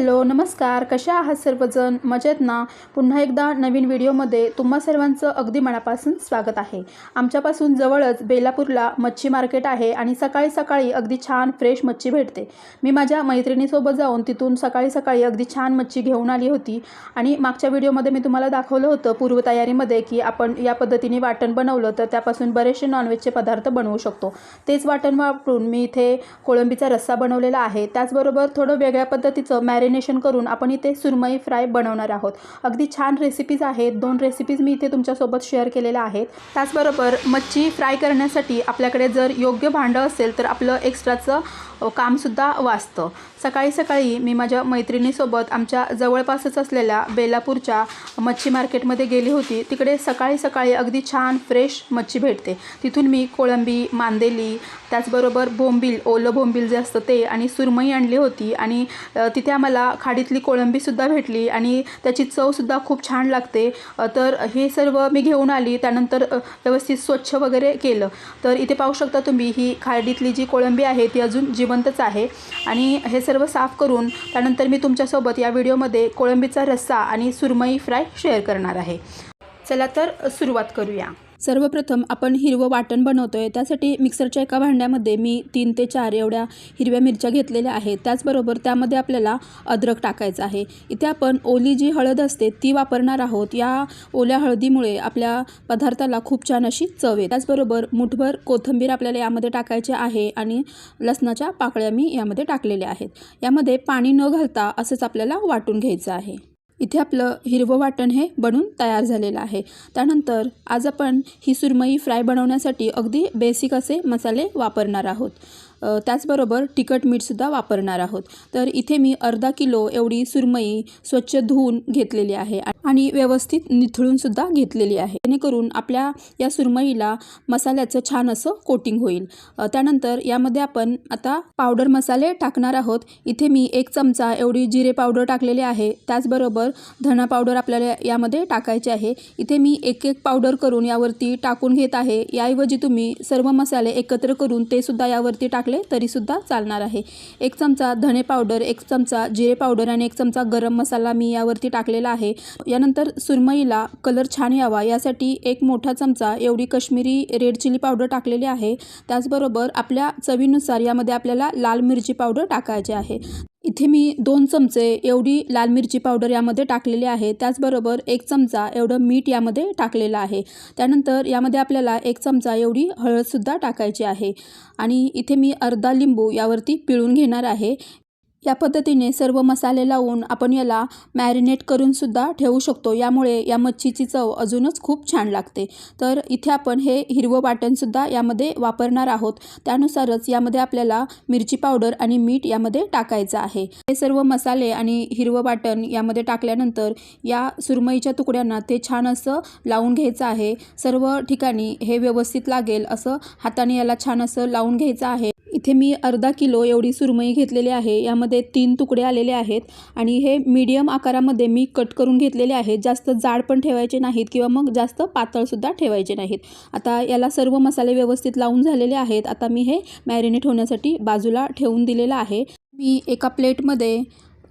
Hello नमस्कार. कशा आहात सर्वजण? मजेत ना? पुन्हा एकदा नवीन व्हिडिओमध्ये तुम्हा सर्वांचं अगदी मनापासून स्वागत आहे. आमच्यापासून जवळच बेलापूरला मच्छी मार्केट आहे आणि सकाळी सकाळी अगदी छान फ्रेश मच्छी भेटते. मी माझ्या मैत्रिणीसोबत जाऊन तिथून सकाळी सकाळी अगदी छान मच्छी घेऊन आली होती आणि मागच्या व्हिडिओमध्ये मी तुम्हाला दाखवलं होतं पूर्वतयारीमध्ये की आपण या पद्धतीने वाटण बनवलं तर त्यापासून बरेचसे नॉनव्हेजचे पदार्थ बनवू शकतो. तेच वाटण वापरून मी इथे कोळंबीचा रस्सा बनवलेला आहे. त्याचबरोबर थोडं वेगळ्या पद्धतीचं मॅरिनेशन करून आपण इथे सुरमई फ्राय बनवणार आहोत. अगदी छान रेसिपीज आहेत. दोन रेसिपीज मी इथे तुमच्यासोबत शेअर केलेल्या आहेत. त्याचबरोबर मच्छी फ्राय करण्यासाठी आपल्याकडे जर योग्य भांडं असेल तर आपलं एक्स्ट्राचं कामसुद्धा वाचतं. सकाळी सकाळी मी माझ्या मैत्रिणीसोबत आमच्या जवळपासच असलेल्या बेलापूरच्या मच्छी मार्केटमध्ये गेली होती. तिकडे सकाळी सकाळी अगदी छान फ्रेश मच्छी भेटते. तिथून मी कोळंबी मांदेली त्याचबरोबर बोंबील ओलं बोंबील जे असतं ते आणि सुरमई आणली होती आणि तिथे आम्हाला खाडीतली कोळंबीसुद्धा भेटली आणि त्याची चवसुद्धा खूप छान लागते. तर हे सर्व मी घेऊन आली त्यानंतर व्यवस्थित स्वच्छ वगैरे केलं. तर इथे पाहू शकता तुम्ही ही खाडीतली जी कोळंबी आहे ती अजून जिवंतच आहे. आणि हे सर्व साफ करून त्यानंतर मी तुमच्यासोबत या व्हिडिओमध्ये कोळंबीचा रस्सा आणि सुरमई फ्राय शेअर करणार आहे. चला तर सुरुवात करूया. सर्वप्रथम आपण हिरवं वाटण बनवतो आहे त्यासाठी मिक्सरच्या एका भांड्यामध्ये मी तीन ते चार एवढ्या हिरव्या मिरच्या घेतलेल्या आहेत. त्याचबरोबर त्यामध्ये आपल्याला अद्रक टाकायचं आहे. इथे आपण ओली जी हळद असते ती वापरणार आहोत. या ओल्या हळदीमुळे आपल्या पदार्थाला खूप छान अशी चव आहे त्याचबरोबर मुठभर कोथिंबीर आपल्याला यामध्ये टाकायचे आहे आणि लसणाच्या पाकळ्या मी यामध्ये टाकलेल्या आहेत. यामध्ये पाणी न घालता असंच आपल्याला वाटून घ्यायचं आहे. इथे आपलं हिरवं वाटण हे बनून तयार झालेलं आहे. त्यानंतर आज आपण ही सुरमई फ्राय बनवण्यासाठी अगदी बेसिक असे मसाले वापरणार आहोत. त्याचबरोबर तिखट मीठसुद्धा वापरणार आहोत. तर इथे मी अर्धा किलो एवढी सुरमई स्वच्छ धुवून घेतलेली आहे आणि व्यवस्थित निथळूनसुद्धा घेतलेली आहे. जेणेकरून आपल्या या सुरमईला मसाल्याचं छान असं कोटिंग होईल. त्यानंतर यामध्ये आपण आता पावडर मसाले टाकणार आहोत. इथे मी एक चमचा एवढी जिरे पावडर टाकलेली आहे. त्याचबरोबर धना पावडर आपल्याला यामध्ये टाकायचे आहे. इथे मी एक एक पावडर करून यावरती टाकून घेत आहे. याऐवजी तुम्ही सर्व मसाले एकत्र करून ते सुद्धा यावरती टाकले तरीसुद्धा चालणार आहे. एक चमचा धणे पावडर एक चमचा जिरे पावडर आणि एक चमचा गरम मसाला मी यावरती टाकलेला आहे. यानंतर सुरमईला कलर छान यावा. यासाठी एक मोठा चमचा एवढी कश्मीरी रेड चिली पावडर टाकलेली आहे. त्याचबरोबर आपल्या चवीनुसार यामध्ये आपल्याला लाल मिरची पावडर टाकायची आहे. इथे मी दोन चमचे एवढी लाल मिरची पावडर यामध्ये टाकलेली आहे. त्याचबरोबर एक चमचा एवढं मीठ यामध्ये टाकलेलं आहे. त्यानंतर यामध्ये आपल्याला एक चमचा एवढी हळदसुद्धा टाकायची आहे. आणि इथे मी अर्धा लिंबू यावरती पिळून घेणार आहे. या पद्धतीने सर्व मसाले लावून आपण याला मॅरिनेट करूनसुद्धा ठेवू शकतो. यामुळे या मच्छीची चव अजूनच खूप छान लागते. तर इथे आपण हे हिरवं वाटणसुद्धा यामध्ये वापरणार आहोत. त्यानुसारच यामध्ये आपल्याला मिरची पावडर आणि मीठ यामध्ये टाकायचं आहे. हे सर्व मसाले आणि हिरवं वाटण यामध्ये टाकल्यानंतर या सुरमईच्या तुकड्यांना ते छान असं लावून घ्यायचं आहे. सर्व ठिकाणी हे व्यवस्थित लागेल असं हाताने याला छान असं लावून घ्यायचं आहे. इथे मी अर्धा किलो एवढी सुरमई घेतलेली आहे. यामध्ये तीन तुकडे आलेले आहेत आणि हे मीडियम आकारामध्ये मी कट करून घेतलेले आहेत. जास्त जाड पण ठेवायचे नाहीत किंवा मग जास्त पातळसुद्धा ठेवायचे नाहीत. आता याला सर्व मसाले व्यवस्थित लावून झालेले आहेत. आता मी हे मॅरिनेट होण्यासाठी बाजूला ठेवून दिलेलं आहे. मी एका प्लेटमध्ये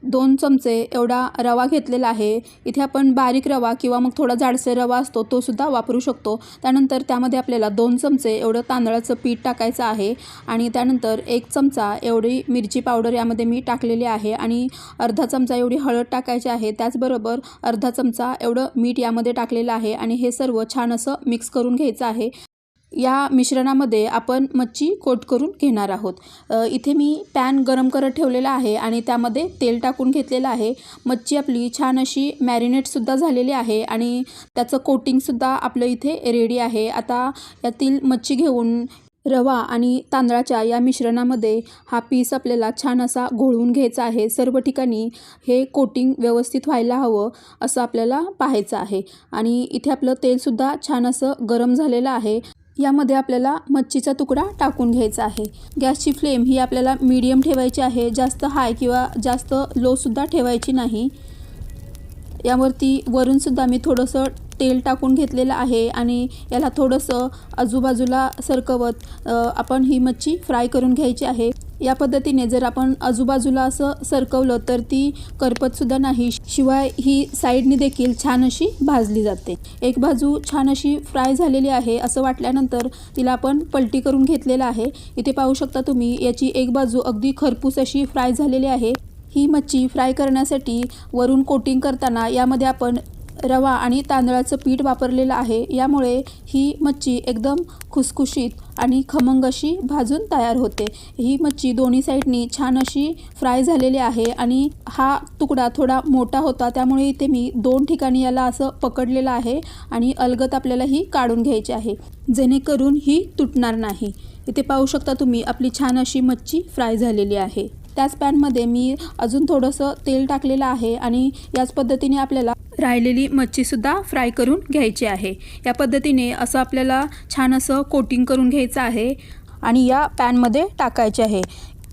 दोन चमचे एवढा रवा घेतलेला आहे. इथे आपण बारीक रवा किंवा मग थोडा जाडसर रवा असतो तो सुद्धा वापरू शकतो. त्यानंतर त्यामध्ये आपल्याला दोन चमचे एवढं तांदळाचं पीठ टाकायचं आहे. आणि त्यानंतर एक चमचा एवढी मिरची पावडर यामध्ये मी टाकलेली आहे. आणि अर्धा चमचा एवढी हळद टाकायची आहे. त्याचबरोबर अर्धा चमचा एवढं मीठ यामध्ये टाकलेलं आहे. आणि हे सर्व छान असं मिक्स करून घ्यायचं आहे. या मिश्रणामध्ये आपण मच्छी कोट करून घेणार आहोत. इथे मी पॅन गरम करत ठेवलेला आहे आणि त्यामध्ये तेल टाकून घेतलेलं आहे. मच्छी आपली छान अशी मॅरिनेटसुद्धा झालेली आहे आणि त्याचं कोटिंगसुद्धा आपलं इथे रेडी आहे. आता यातील मच्छी घेऊन रवा आणि तांदळाच्या या मिश्रणामध्ये हा पीस आपल्याला छान असा घोळवून घ्यायचा आहे. सर्व ठिकाणी हे कोटिंग व्यवस्थित व्हायला हवं असं आपल्याला पाहायचं आहे. आणि इथे आपलं तेलसुद्धा छान असं गरम झालेलं आहे. यामध्ये आपल्याला मच्छीचा तुकडा टाकून घ्यायचा आहे. गॅसची फ्लेम ही आपल्याला मीडियम ठेवायची आहे. जास्त हाय किंवा जास्त लोसुद्धा ठेवायची नाही. यावरती वरूनसुद्धा मी थोडंसं तेल टाकून घेतलेलं आहे आणि याला थोडंसं आजूबाजूला सरकवत आपण ही मच्छी फ्राय करून घ्यायची आहे. या पद्धतीने जर आपण आजूबाजूला असं सरकवलं तर ती करपतसुद्धा नाही. शिवाय ही साईडनी देखील छान अशी भाजली जाते. एक बाजू छान अशी फ्राय झालेली आहे. असं वाटल्यानंतर तिला आपण पलटी करून घेतलेलं आहे. इथे पाहू शकता तुम्ही याची एक बाजू अगदी खरपूस अशी फ्राय झालेली आहे. ही मच्छी फ्राय करण्यासाठी वरून कोटिंग करताना यामध्ये आपण रवा आणि तांदळाचं पीठ वापरलेलं आहे. यामुळे ही मच्छी एकदम खुसखुशीत आणि खमंग अशी भाजून तयार होते. ही मच्छी दोन्ही साईडनी छान अशी फ्राय झालेली आहे आणि हा तुकडा थोडा मोठा होता. त्यामुळे इथे मी दोन ठिकाणी याला असं पकडलेलं आहे आणि अलगत आपल्याला ही काढून घ्यायची आहे. जेणेकरून ही तुटणार नाही. इथे पाहू शकता तुम्ही आपली छान अशी मच्छी फ्राय झालेली आहे. त्याच पॅनमध्ये मी अजून थोडंसं तेल टाकलेलं आहे आणि याच पद्धतीने आपल्याला राहिलेली मच्छीसुद्धा फ्राय करून घ्यायची आहे. या पद्धतीने असं आपल्याला छान असं कोटिंग करून घ्यायचं आहे आणि या पॅनमध्ये टाकायचे आहे.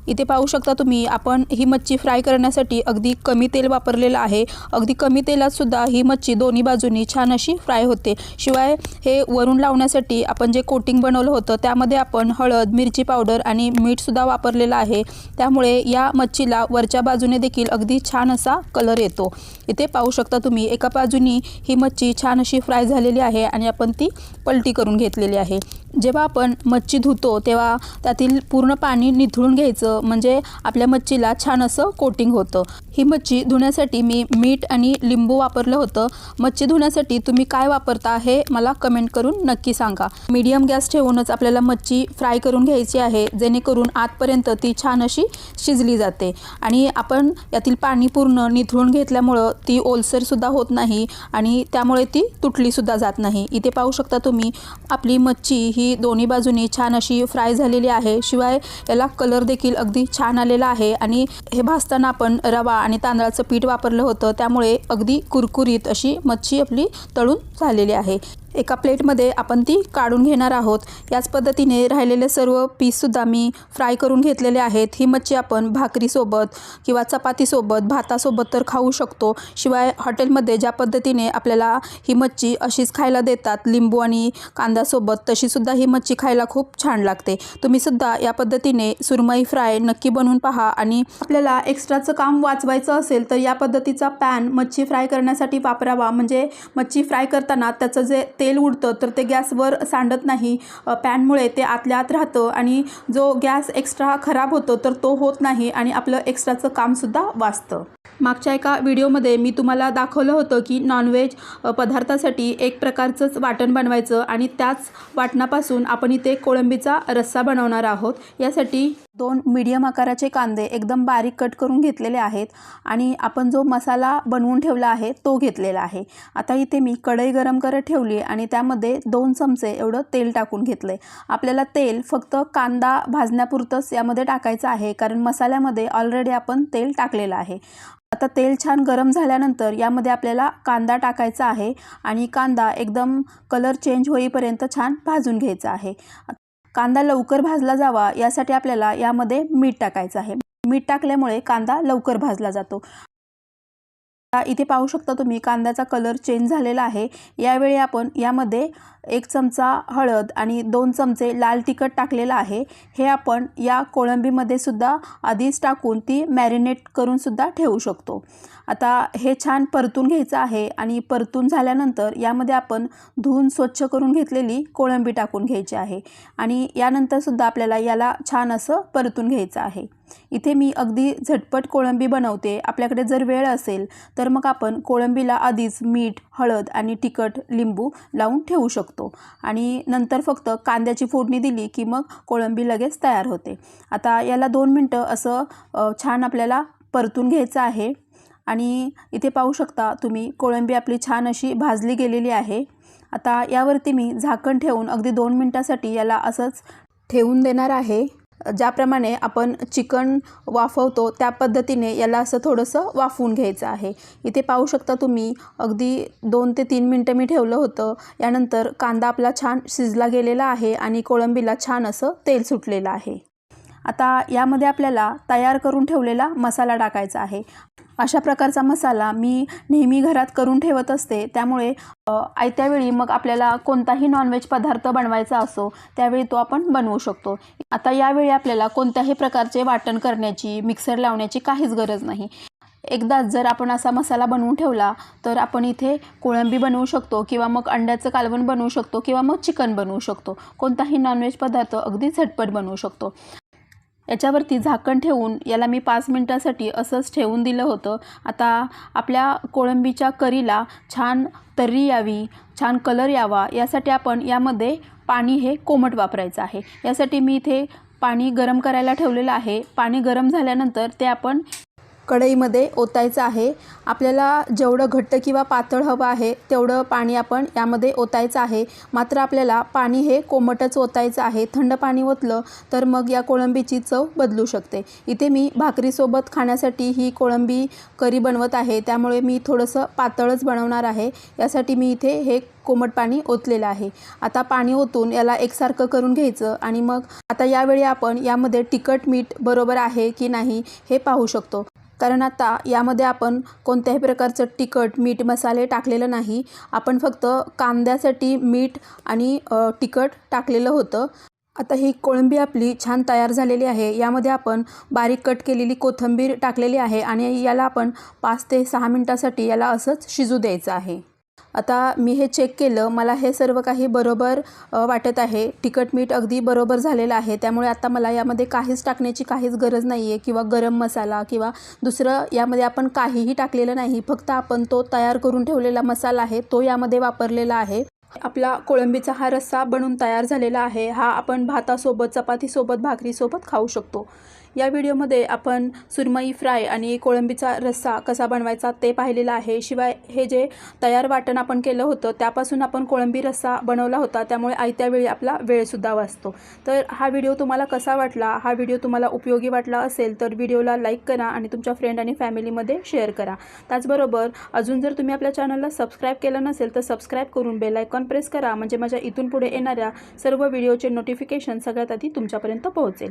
इथे पाहू शकता तुम्ही आपण ही मच्छी फ्राय करण्यासाठी अगदी कमी तेल वापरलेलं आहे. अगदी कमी तेलातसुद्धा ही मच्छी दोन्ही बाजूनी छान अशी फ्राय होते. शिवाय हे वरून लावण्यासाठी आपण जे कोटिंग बनवलं होतं त्यामध्ये आपण हळद मिरची पावडर आणि मीठसुद्धा वापरलेलं आहे. त्यामुळे या मच्छीला वरच्या बाजूने देखील अगदी छान असा कलर येतो. इथे पाहू शकता तुम्ही एका बाजूनी ही मच्छी छान अशी फ्राय झालेली आहे आणि आपण ती पलटी करून घेतलेली आहे. जेव्हा आपण मच्छी धुतो तेव्हा त्यातील पूर्ण पाणी निथळून घ्यायचं म्हणजे आपल्या मच्छीला छान असं कोटिंग होतं. ही मच्छी धुण्यासाठी मी मीठ आणि लिंबू वापरलं होतं. मच्छी धुण्यासाठी तुम्ही काय वापरता हे मला कमेंट करून नक्की सांगा. मीडियम गॅस ठेवूनच आपल्याला मच्छी फ्राय करून घ्यायची आहे जेणेकरून आतपर्यंत ती छान अशी शिजली जाते. आणि आपण यातील पाणी पूर्ण निथळून घेतल्यामुळं ती ओलसरसुद्धा होत नाही आणि त्यामुळे ती तुटलीसुद्धा जात नाही. इथे पाहू शकता तुम्ही आपली मच्छी ही दोन्ही बाजूनी छान अशी फ्राय झालेली आहे. शिवाय याला कलर देखील अगदी छान आलेला आहे. आणि हे भाजताना आपण रवा आणि तांदळाचं पीठ वापरलं होतं. त्यामुळे अगदी कुरकुरीत अशी मच्छी आपली तळून झालेली आहे. एका प्लेटमध्ये आपण ती काढून घेणार आहोत. याच पद्धतीने राहिलेले सर्व पीससुद्धा मी फ्राय करून घेतलेले आहेत. ही मच्छी आपण भाकरीसोबत किंवा चपातीसोबत भातासोबत तर खाऊ शकतो. शिवाय हॉटेलमध्ये ज्या पद्धतीने आपल्याला ही मच्छी अशीच खायला देतात लिंबू आणि कांद्यासोबत तशीसुद्धा ही मच्छी खायला खूप छान लागते. तुम्हीसुद्धा या पद्धतीने सुरमई फ्राय नक्की बनवून पहा आणि आपल्याला एक्स्ट्राचं काम वाचवायचं असेल तर या पद्धतीचा पॅन मच्छी फ्राय करण्यासाठी वापरावा. म्हणजे मच्छी फ्राय करताना त्याचं जे तेल तेल उडतं तर ते गॅसवर सांडत नाही. पॅनमुळे ते आतल्या आत राहतं आणि जो गॅस एक्स्ट्रा खराब होतो तर तो होत नाही आणि आपलं एक्स्ट्राचं कामसुद्धा वाचतं. मागच्या एका व्हिडिओमध्ये मी तुम्हाला दाखवलं होतं की नॉनव्हेज पदार्थासाठी एक प्रकारचंच वाटण बनवायचं आणि त्याच वाटणापासून आपण इथे कोळंबीचा रस्सा बनवणार आहोत. यासाठी दोन मीडियम आकाराचे कांदे एकदम बारीक कट करून घेतलेले आहेत आणि आपण जो मसाला बनवून ठेवला आहे तो घेतलेला आहे. आता इथे मी कढई गरम करत ठेवली आणि त्यामध्ये दोन चमचे एवढं तेल टाकून घेतलं आहे आपल्याला तेल फक्त कांदा भाजण्यापुरतंच यामध्ये टाकायचं आहे कारण मसाल्यामध्ये ऑलरेडी आपण तेल टाकलेलं आहे. आता तेल छान गरम झाल्यानंतर यामध्ये आपल्याला कांदा टाकायचा आहे आणि कांदा एकदम कलर चेंज होईपर्यंत छान भाजून घ्यायचा आहे. कांदा लवकर भाजला जावा यासाठी आपल्याला यामध्ये मीठ टाकायचं आहे. मीठ टाकल्यामुळे कांदा लवकर भाजला जातो. इथे पाहू शकता तुम्ही कांद्याचा कलर चेंज झालेला आहे. यावेळी आपण यामध्ये एक चमचा हळद आणि दोन चमचे लाल तिखट टाकलेलं आहे. हे आपण या कोळंबीमध्ये सुद्धा आधीच टाकून ती मॅरिनेट करून सुद्धा ठेवू शकतो. आता हे छान परतून घ्यायचं आहे आणि परतून झाल्यानंतर यामध्ये आपण धुवून स्वच्छ करून घेतलेली कोळंबी टाकून घ्यायची आहे. आणि यानंतरसुद्धा आपल्याला याला छान असं परतून घ्यायचं आहे. इथे मी अगदी झटपट कोळंबी बनवते. आपल्याकडे जर वेळ असेल तर मग आपण कोळंबीला आधीच मीठ हळद आणि तिखट लिंबू लावून ठेवू शकतो. आणि नंतर फक्त कांद्याची फोडणी दिली की मग कोळंबी लगेच तयार होते. आता याला दोन मिनटं असं छान आपल्याला परतून घ्यायचं आहे. आणि इथे पाहू शकता तुम्ही कोळंबी आपली छान अशी भाजली गेलेली आहे. आता यावरती मी झाकण ठेवून अगदी दोन मिनटासाठी याला असंच ठेवून देणार आहे. ज्याप्रमाणे आपण चिकन वाफवतो त्या पद्धतीने याला असं थोडंसं वाफवून घ्यायचं आहे. इथे पाहू शकता तुम्ही अगदी दोन ते तीन मिनटं मी ठेवलं होतं. यानंतर कांदा आपला छान शिजला गेलेला आहे आणि कोळंबीला छान असं तेल सुटलेलं आहे. आता यामध्ये आपल्याला तयार करून ठेवलेला मसाला टाकायचा आहे. अशा प्रकारचा मसाला मी नेहमी घरात करून ठेवत असते. त्यामुळे आयत्यावेळी आयत्या वेळी मग आपल्याला कोणताही नॉनव्हेज पदार्थ बनवायचा असो त्यावेळी तो आपण बनवू शकतो. आता यावेळी आपल्याला कोणत्याही प्रकारचे वाटण करण्याची मिक्सर लावण्याची काहीच गरज नाही. एकदाच जर आपण असा मसाला बनवून ठेवला तर आपण इथे कोळंबी बनवू शकतो किंवा मग अंड्याचं कालवण बनवू शकतो किंवा मग चिकन बनवू शकतो. कोणताही नॉनव्हेज पदार्थ अगदी झटपट बनवू शकतो. याच्यावरती झाकण ठेवून याला मी पाच मिनटासाठी असंच ठेवून दिलं होतं. आता आपल्या कोळंबीच्या करीला छान तर्री यावी छान कलर यावा यासाठी आपण यामध्ये पाणी हे कोमट वापरायचं आहे. यासाठी मी इथे पाणी गरम करायला ठेवलेलं आहे. पाणी गरम झाल्यानंतर ते आपण कढईमध्ये ओतायचं आहे. आपल्याला जेवढं घट्ट किंवा पातळ हवं आहे तेवढं पाणी आपण यामध्ये ओतायचं आहे. मात्र आपल्याला पाणी हे कोमटच ओतायचं आहे. थंड पाणी ओतलं तर मग या कोळंबीची चव बदलू शकते. इथे मी भाकरीसोबत खाण्यासाठी ही कोळंबी करी बनवत आहे. त्यामुळे मी थोडंसं पातळच बनवणार आहे. यासाठी मी इथे हे कोमट पाणी ओतलेलं आहे. आता पाणी ओतून याला एकसारखं करून घ्यायचं आणि मग आता यावेळी आपण यामध्ये तिखट मीठ बरोबर आहे की नाही हे पाहू शकतो. कारण आता यामध्ये आपण कोणत्याही प्रकारचं तिखट मीठ मसाले टाकलेलं नाही. आपण फक्त कांद्यासाठी मीठ आणि तिखट टाकलेलं होतं. आता ही कोळंबी आपली छान तयार झालेली आहे. यामध्ये आपण बारीक कट केलेली कोथिंबीर टाकलेली आहे आणि याला आपण पाच ते सहा मिनटासाठी याला असंच शिजू द्यायचं आहे. आता मी हे चेक केलं मला हे सर्व काही बरोबर वाटत आहे. तिखट मीठ अगदी बरोबर झालेलं आहे. त्यामुळे आता मला यामध्ये काहीच टाकण्याची काहीच गरज नाही आहे किंवा गरम मसाला किंवा दुसरं यामध्ये आपण काहीही टाकलेलं नाही. फक्त आपण तो तयार करून ठेवलेला मसाला आहे तो यामध्ये वापरलेला आहे. आपला कोळंबीचा हा रस्सा बनून तयार झालेला आहे. हा आपण भातासोबत चपातीसोबत भाकरीसोबत खाऊ शकतो. या व्हिडिओमध्ये आपण सुरमई फ्राय आणि कोळंबीचा रस्सा कसा बनवायचा ते पाहिलेलं आहे. शिवाय हे जे तयार वाटण आपण केलं होतं त्यापासून आपण कोळंबी रस्सा बनवला होता. त्यामुळे आयत्या वेळी आपला वेळसुद्धा वाचतो. तर हा व्हिडिओ तुम्हाला कसा वाटला? हा व्हिडिओ तुम्हाला उपयोगी वाटला असेल तर व्हिडिओला लाईक करा आणि तुमच्या फ्रेंड आणि फॅमिलीमध्ये शेअर करा. त्याचबरोबर अजून जर तुम्ही आपल्या चॅनलला सबस्क्राईब केलं नसेल तर सबस्क्राईब करून बेलायकॉन प्रेस करा. म्हणजे माझ्या इथून पुढे येणाऱ्या सर्व व्हिडिओचे नोटिफिकेशन सगळ्यात आधी तुमच्यापर्यंत पोहोचेल.